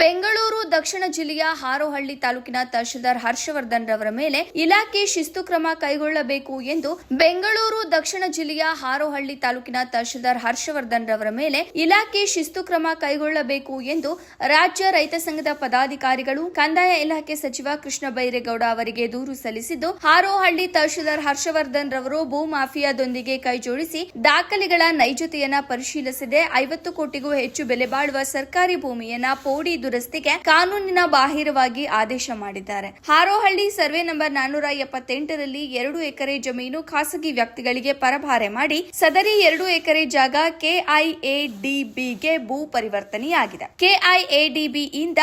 ಬೆಂಗಳೂರು, ದಕ್ಷಿಣ ಜಿಲ್ಲೆಯ ಹಾರೋಹಳ್ಳಿ ತಾಲೂಕಿನ ತಹಶೀಲ್ದಾರ್ ಹರ್ಷವರ್ಧನ್ ರವರ ಮೇಲೆ ಇಲಾಖೆ ಶಿಸ್ತು ಕ್ರಮ ಕೈಗೊಳ್ಳಬೇಕು ಎಂದು ಬೆಂಗಳೂರು, ದಕ್ಷಿಣ ಜಿಲ್ಲೆಯ ಹಾರೋಹಳ್ಳಿ ತಾಲೂಕಿನ ತಹಶೀಲ್ದಾರ್ ಹರ್ಷವರ್ಧನ್ ರವರ ಮೇಲೆ ಇಲಾಖೆ ಶಿಸ್ತು ಕ್ರಮ ಕೈಗೊಳ್ಳಬೇಕು ಎಂದು ರಾಜ್ಯ ರೈತ ಸಂಘದ ಪದಾಧಿಕಾರಿಗಳು, ಕಂದಾಯ ಇಲಾಖೆ ಸಚಿವ ಕೃಷ್ಣ ಬೈರೇಗೌಡ ಅವರಿಗೆ ದೂರು ಸಲ್ಲಿಸಿದ್ದು, ಹಾರೋಹಳ್ಳಿ ತಹಶೀಲ್ದಾರ್ ಹರ್ಷವರ್ಧನ್ ರವರು ಭೂ ಮಾಫಿಯಾದೊಂದಿಗೆ ಕೈಜೋಡಿಸಿ ದಾಖಲೆಗಳ ನೈಜತೆಯನ್ನ ಪರಿಶೀಲಿಸದೆ ಐವತ್ತು ಕೋಟಿಗೂ ಹೆಚ್ಚು ಬೆಲೆ ಬಾಳುವ ಸರ್ಕಾರಿ ಭೂಮಿಯನ್ನ ಪೋಡಿ ದುರಸ್ತಿಗೆ ಕಾನೂನಿನ ಬಾಹಿರವಾಗಿ ಆದೇಶ ಮಾಡಿದ್ದಾರೆ. ಹಾರೋಹಳ್ಳಿ ಸರ್ವೆ ನಂಬರ್ ನಾನೂರ ಎಪ್ಪತ್ತೆಂಟರಲ್ಲಿ ಎರಡು ಎಕರೆ ಜಮೀನು ಖಾಸಗಿ ವ್ಯಕ್ತಿಗಳಿಗೆ ಪರಭಾರೆ ಮಾಡಿ ಸದರಿ ಎರಡು ಎಕರೆ ಜಾಗ ಕೆಐಎಡಿಬಿಗೆ ಭೂ ಪರಿವರ್ತನೆಯಾಗಿದೆ. ಕೆಐಎಡಿಬಿಯಿಂದ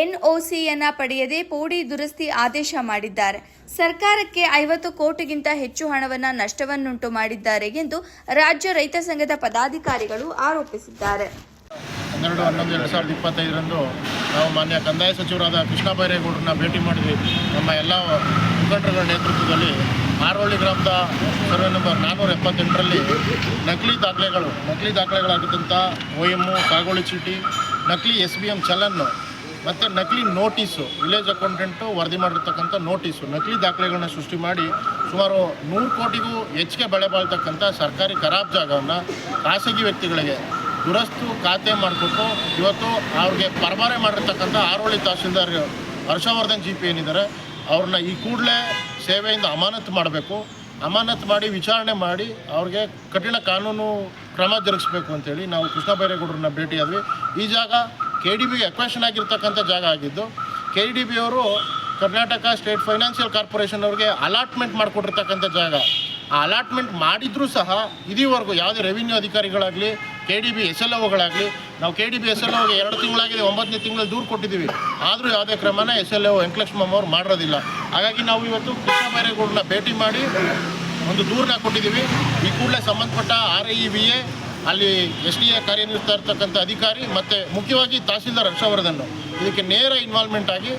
ಎನ್ಒಸಿಯನ್ನ ಪಡೆಯದೆ ಪೋಡಿ ದುರಸ್ತಿ ಆದೇಶ ಮಾಡಿದ್ದಾರೆ. ಸರ್ಕಾರಕ್ಕೆ ಐವತ್ತು ಕೋಟಿಗಿಂತ ಹೆಚ್ಚು ಹಣವನ್ನ ನಷ್ಟವನ್ನುಂಟು ಮಾಡಿದ್ದಾರೆ ಎಂದು ರಾಜ್ಯ ರೈತ ಸಂಘದ ಪದಾಧಿಕಾರಿಗಳು ಆರೋಪಿಸಿದ್ದಾರೆ. ಹನ್ನೆರಡು, ಹನ್ನೊಂದು, ಎರಡು ಸಾವಿರದ ಇಪ್ಪತ್ತೈದರಂದು ನಾವು ಮಾನ್ಯ ಕಂದಾಯ ಸಚಿವರಾದ ಕೃಷ್ಣ ಬೈರೇಗೌಡರನ್ನ ಭೇಟಿ ಮಾಡಿದ್ವಿ. ನಮ್ಮ ಎಲ್ಲ ಮುಖಂಡರುಗಳ ನೇತೃತ್ವದಲ್ಲಿ ಆರೋಳಿ ಗ್ರಾಮದ ಸರ್ವೆ ನಂಬರ್ ನಾನ್ನೂರ ಎಪ್ಪತ್ತೆಂಟರಲ್ಲಿ ನಕಲಿ ದಾಖಲೆಗಳು, ನಕಲಿ ದಾಖಲೆಗಳಾಗಿದ್ದಂಥ ಒ ಎಮ್ಮು ಕಾಗೋಳಿ ಚೀಟಿ, ನಕಲಿ ಎಸ್ ಬಿ ಎಂ ಚಲನ್ನು ಮತ್ತು ನಕಲಿ ನೋಟಿಸು, ವಿಲೇಜ್ ಅಕೌಂಟೆಂಟು ವರದಿ ಮಾಡಿರ್ತಕ್ಕಂಥ ನೋಟಿಸು, ನಕಲಿ ದಾಖಲೆಗಳನ್ನ ಸೃಷ್ಟಿ ಮಾಡಿ ಸುಮಾರು ನೂರು ಕೋಟಿಗೂ ಹೆಚ್ಚಿಗೆ ಬೆಳೆ ಬಾಳ್ತಕ್ಕಂಥ ಸರ್ಕಾರಿ ಖರಾಬ್ ಜಾಗವನ್ನು ಖಾಸಗಿ ವ್ಯಕ್ತಿಗಳಿಗೆ ದುರಸ್ತು ಖಾತೆ ಮಾಡಿಕೊಟ್ಟು ಇವತ್ತು ಅವ್ರಿಗೆ ಪರಭಾರೆ ಮಾಡಿರ್ತಕ್ಕಂಥ ಆರೋಳಿ ತಹಶೀಲ್ದಾರ್ ಹರ್ಷವರ್ಧನ್ ಜಿ ಪಿ ಏನಿದ್ದಾರೆ, ಅವ್ರನ್ನ ಈ ಕೂಡಲೇ ಸೇವೆಯಿಂದ ಅಮಾನತು ಮಾಡಬೇಕು. ಅಮಾನತು ಮಾಡಿ ವಿಚಾರಣೆ ಮಾಡಿ ಅವ್ರಿಗೆ ಕಠಿಣ ಕಾನೂನು ಕ್ರಮ ಜರುಗಿಸ್ಬೇಕು ಅಂತೇಳಿ ನಾವು ಕೃಷ್ಣ ಬೈರೇಗೌಡರನ್ನ ಭೇಟಿಯಾದ್ವಿ. ಈ ಜಾಗ ಕೆ ಡಿ ಬಿಗೆ ಎಕ್ವೇಷನ್ ಆಗಿರ್ತಕ್ಕಂಥ ಜಾಗ ಆಗಿದ್ದು ಕೆ ಡಿ ಬಿ ಅವರು ಕರ್ನಾಟಕ ಸ್ಟೇಟ್ ಫೈನಾನ್ಷಿಯಲ್ ಕಾರ್ಪೊರೇಷನ್ ಅವ್ರಿಗೆ ಅಲಾಟ್ಮೆಂಟ್ ಮಾಡಿಕೊಟ್ಟಿರ್ತಕ್ಕಂಥ ಜಾಗ. ಅಲಾಟ್ಮೆಂಟ್ ಮಾಡಿದ್ರೂ ಸಹ ಇದೀವರೆಗೂ ಯಾವುದೇ revenue ಅಧಿಕಾರಿಗಳಾಗಲಿ K D B S L ಒಗಳಾಗಲಿ ನಾವು K D B S L ಒಗೆ ಎರಡು ತಿಂಗಳಾಗಿದೆ, ಒಂಬತ್ತನೇ ತಿಂಗಳಲ್ಲಿ ದೂರು ಕೊಟ್ಟಿದ್ದೀವಿ. ಆದರೂ ಯಾವುದೇ ಕ್ರಮನ ಎಸ್ ಎಲ್ ಒ ವೆಂಕಟಲಕ್ಷ್ಮಮ್ಮ ಅವ್ರು ಮಾಡಿರೋದಿಲ್ಲ. ಹಾಗಾಗಿ ನಾವು ಇವತ್ತು ಕೃಷ್ಣ ಬೈರೇಗೌಡರನ್ನ ಭೇಟಿ ಮಾಡಿ ಒಂದು ದೂರನ್ನ ಕೊಟ್ಟಿದ್ದೀವಿ. ಈ ಕೂಡಲೇ ಸಂಬಂಧಪಟ್ಟ ಆರ್ ಐ ಬಿ ಎ ಅಲ್ಲಿ ಎಸ್ ಡಿ ಎ ಕಾರ್ಯನಿರ್ತ ಇರ್ತಕ್ಕಂಥ ಅಧಿಕಾರಿ ಮತ್ತು ಮುಖ್ಯವಾಗಿ ತಹಸೀಲ್ದಾರ್ ಹರ್ಷವರ್ಧನ್. ಇದಕ್ಕೆ ನೇರ ಇನ್ವಾಲ್ವ್ಮೆಂಟ್ ಆಗಿ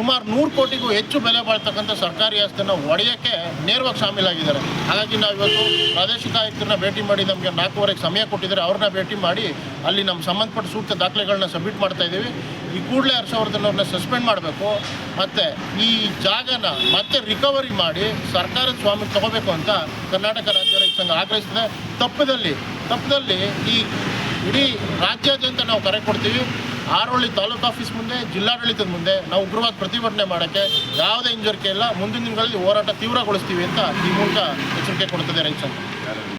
ಸುಮಾರು ನೂರು ಕೋಟಿಗೂ ಹೆಚ್ಚು ಬೆಲೆ ಬಾಳ್ತಕ್ಕಂಥ ಸರ್ಕಾರಿ ಆಸ್ತಿಯನ್ನು ಒಡೆಯೋಕ್ಕೆ ನೇರವಾಗಿ ಶಾಮೀಲಾಗಿದ್ದಾರೆ. ಹಾಗಾಗಿ ನಾವು ಇವತ್ತು ಪ್ರಾದೇಶಿಕ ಆಯುಕ್ತರನ್ನ ಭೇಟಿ ಮಾಡಿ ನಮಗೆ ನಾಲ್ಕೂವರೆಗೆ ಸಮಯ ಕೊಟ್ಟಿದ್ದಾರೆ. ಅವ್ರನ್ನ ಭೇಟಿ ಮಾಡಿ ಅಲ್ಲಿ ನಮ್ಮ ಸಂಬಂಧಪಟ್ಟ ಸೂಕ್ತ ದಾಖಲೆಗಳನ್ನ ಸಬ್ಮಿಟ್ ಮಾಡ್ತಾ ಇದ್ದೀವಿ. ಈ ಕೂಡಲೇ ಹರ್ಷವರ್ಧನ್ ಸಸ್ಪೆಂಡ್ ಮಾಡಬೇಕು. ಮತ್ತು ಈ ಜಾಗನ ಮತ್ತೆ ರಿಕವರಿ ಮಾಡಿ ಸರ್ಕಾರದ ಸ್ವಾಮಿ ತಗೋಬೇಕು ಅಂತ ಕರ್ನಾಟಕ ರಾಜ್ಯ ರೈತ ಸಂಘ ಆಗ್ರಹಿಸಿದೆ ತಪ್ಪದಲ್ಲಿ ತಪ್ಪದಲ್ಲಿ ಈ ಇಡೀ ರಾಜ್ಯಾದ್ಯಂತ ನಾವು ಕರೆ ಕೊಡ್ತೀವಿ. ಆರೋಳಿ ತಾಲೂಕು ಆಫೀಸ್ ಮುಂದೆ ಜಿಲ್ಲಾಡಳಿತದ ಮುಂದೆ ನಾವು ಉಗ್ರವಾದ ಪ್ರತಿಭಟನೆ ಮಾಡೋಕ್ಕೆ ಯಾವುದೇ ಹಿಂಜರಿಕೆ ಇಲ್ಲ. ಮುಂದಿನ ದಿನಗಳಲ್ಲಿ ಹೋರಾಟ ತೀವ್ರಗೊಳಿಸ್ತೀವಿ ಅಂತ ಈ ಮೂಲಕ ಎಚ್ಚರಿಕೆ ಕೊಡ್ತದೆ ರೈತ